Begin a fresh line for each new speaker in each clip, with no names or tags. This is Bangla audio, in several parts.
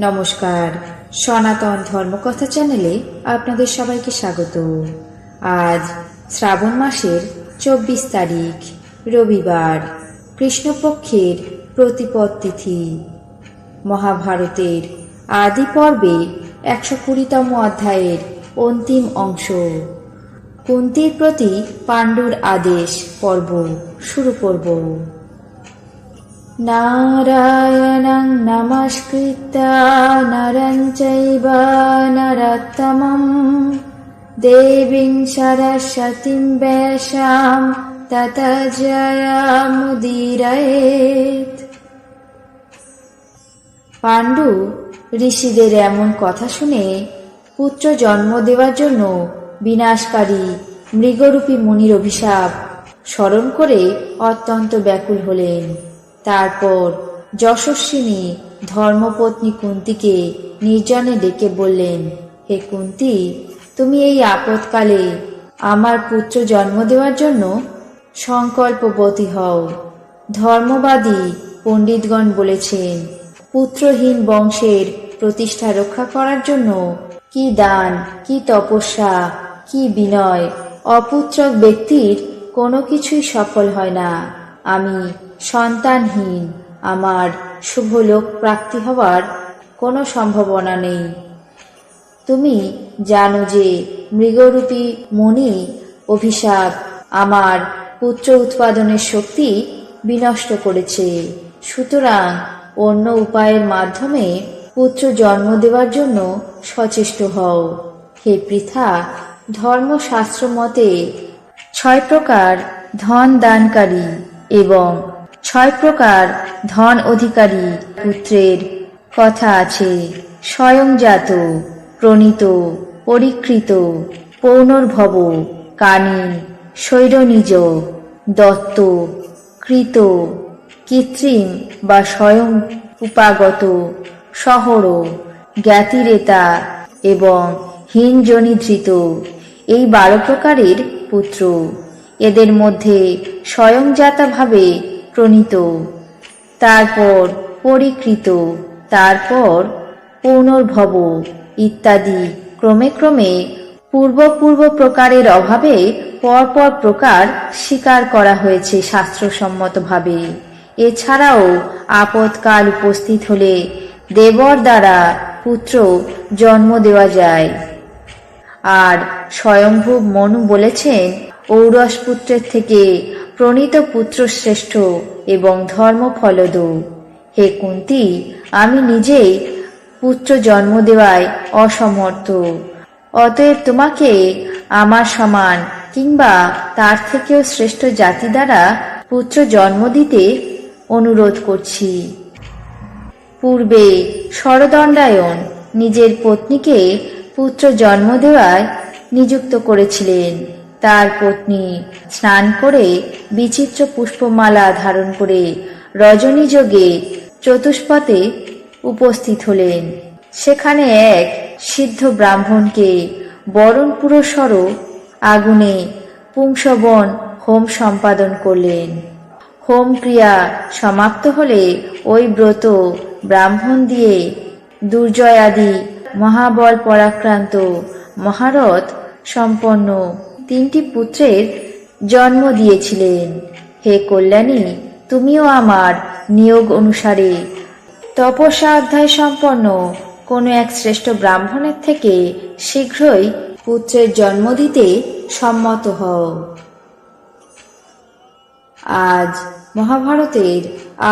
নমস্কার। সনাতন ধর্মকথা চ্যানেলে আপনাদের সবাইকে স্বাগত। আজ শ্রাবণ মাসের চব্বিশ তারিখ, রবিবার, কৃষ্ণপক্ষের প্রতিপদ তিথি। মহাভারতের আদি পর্বে একশো কুড়িতম অধ্যায়ের অন্তিম অংশ। কুন্তির প্রতি পাণ্ডুর আদেশ পর্ব শুরু করব। নারায়ণং নমস্কৃত্য নরং চৈব নরোত্তমं দেবীং সরস্বতীং বেশাম তত জয়ামুদীরয়েত পাণ্ডু ঋষিদের এমন কথা শুনে পুত্র জন্ম দেওয়ার জন্য বিনাশকারী মৃগরূপী মুনির অভিশাপ স্মরণ করে অত্যন্ত ব্যাকুল হলেন। তারপর যশস্বিনী ধর্মপত্নী কুন্তিকে নির্জনে ডেকে বললেন, হে কুন্তি, তুমি এই আপদকালে আমার পুত্র জন্ম দেওয়ার জন্য সংকল্পবতী হও। ধর্মবাদী পণ্ডিতগণ বলেছেন, পুত্রহীন বংশের প্রতিষ্ঠা রক্ষা করার জন্য কি দান, কি তপস্যা, কি বিনয়, অপুত্রক ব্যক্তির কোনো কিছুই সফল হয় না। আমি সন্তানহীন। আমার শুভ লোক প্রাপ্তি হওয়ার কোনো সম্ভাবনা নেই। তুমি জানো যে মৃগরূপী মণি অভিশাপ আমার পুত্র উৎপাদনের শক্তি বিনষ্ট করেছে। সুতরাং অন্য উপায়ের মাধ্যমে পুত্র জন্ম দেওয়ার জন্য সচেষ্ট হও। হে পৃথা, ধর্মশাস্ত্র মতে ছয় প্রকার ধন দানকারী এবং ছয় প্রকার ধন অধিকারী পুত্রের কথা আছে। স্বয়ংজাত, প্রণীত, পরিকৃত, পৌনর্ভব কানীন স্বৈরনিজ, দত্ত, কৃত, কৃত্রিম বা স্বয়ং উপাগত শহর জ্ঞাতিরেতা এবং হীনজনিধৃত। এই বারো প্রকারের পুত্র। এদের মধ্যে স্বয়ংজাতাভাবে প্রণীত। তারপর পরিকৃত, তারপর পুনর্ভব ইত্যাদি। ক্রমে ক্রমে পূর্ব পূর্ব প্রকারের অভাবে পরপর প্রকার স্বীকার করা হয়েছে শাস্ত্রসম্মতভাবে। এছাড়াও আপদকাল উপস্থিত হলে দেবর দ্বারা পুত্র জন্ম দেওয়া যায়। আর স্বয়ংভূব মনু বলেছেন, ঔরস পুত্রের থেকে প্রণীত পুত্র শ্রেষ্ঠ এবং ধর্ম ধর্মফলদ। হে কুন্তি, আমি নিজেই পুত্র জন্ম দেওয়ায় অসমর্থ। অতএব তোমাকে আমার সমান কিংবা তার থেকেও শ্রেষ্ঠ জাতি দ্বারা পুত্র জন্ম দিতে অনুরোধ করছি। পূর্বে শরদণ্ডায়ন নিজের পত্নীকে পুত্র জন্ম দেওয়ায় নিযুক্ত করেছিলেন। তার পত্নী স্নান করে বিচিত্র পুষ্পমালা ধারণ করে রজনীযোগে চতুষ্পথে উপস্থিত হলেন। সেখানে এক সিদ্ধ ব্রাহ্মণকে বরণ পুরস্বর আগুনে পুংসবন হোম সম্পাদন করলেন। হোম ক্রিয়া সমাপ্ত হলে ওই ব্রত ব্রাহ্মণ দিয়ে দুর্জয় আদি মহাবল পরাক্রান্ত মহারথ সম্পন্ন তিনটি পুত্রের জন্ম দিয়েছিলেন। হে কল্যাণী, তুমিও আমার নিয়োগ অনুসারে তপস্যা অধ্যায় সম্পন্ন কোনো এক শ্রেষ্ঠ ব্রাহ্মণের থেকে শীঘ্রই পুত্রের জন্ম দিতে সম্মত হও। আজ মহাভারতের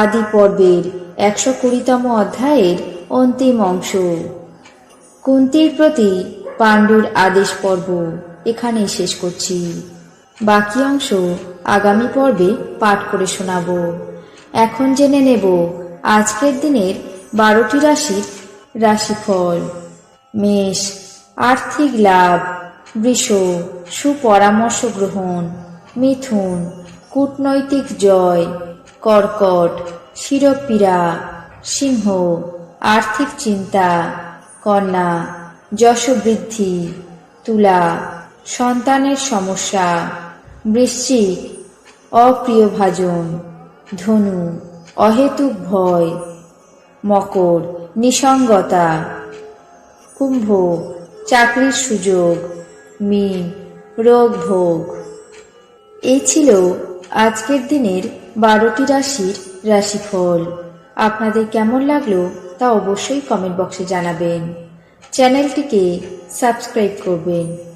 আদি পর্বের একশো কুড়িতম অধ্যায়ের অন্তিম অংশ। কুন্তির প্রতি পাণ্ডুর আদেশ পর্ব। এখানেই শেষ করছি। বাকি অংশ আগামী পর্বে পাঠ করে শোনাব। এখন জেনে নেব আজকের দিনের বারোটি রাশির রাশিফল। মেষ, আর্থিক লাভ, বৃষ, সুপরামর্শ গ্রহণ, মিথুন, কূটনৈতিক জয়, কর্কট, শিরপীড়া, সিংহ, আর্থিক চিন্তা, কন্যা, যশবৃদ্ধি, তুলা সন্তানের সমস্যা। বৃশ্চিক অপ্রিয় ভাজন ধনু, অহেতুক ভয়, মকর, নিসঙ্গতা, কুম্ভ, চাকরির সুযোগ, মীন, রোগ ভোগ। এই ছিল আজকের দিনের বারোটি রাশির রাশিফল। আপনাদের কেমন লাগল তা অবশ্যই কমেন্ট বক্সে জানাবেন। চ্যানেলটিকে সাবস্ক্রাইব করবেন।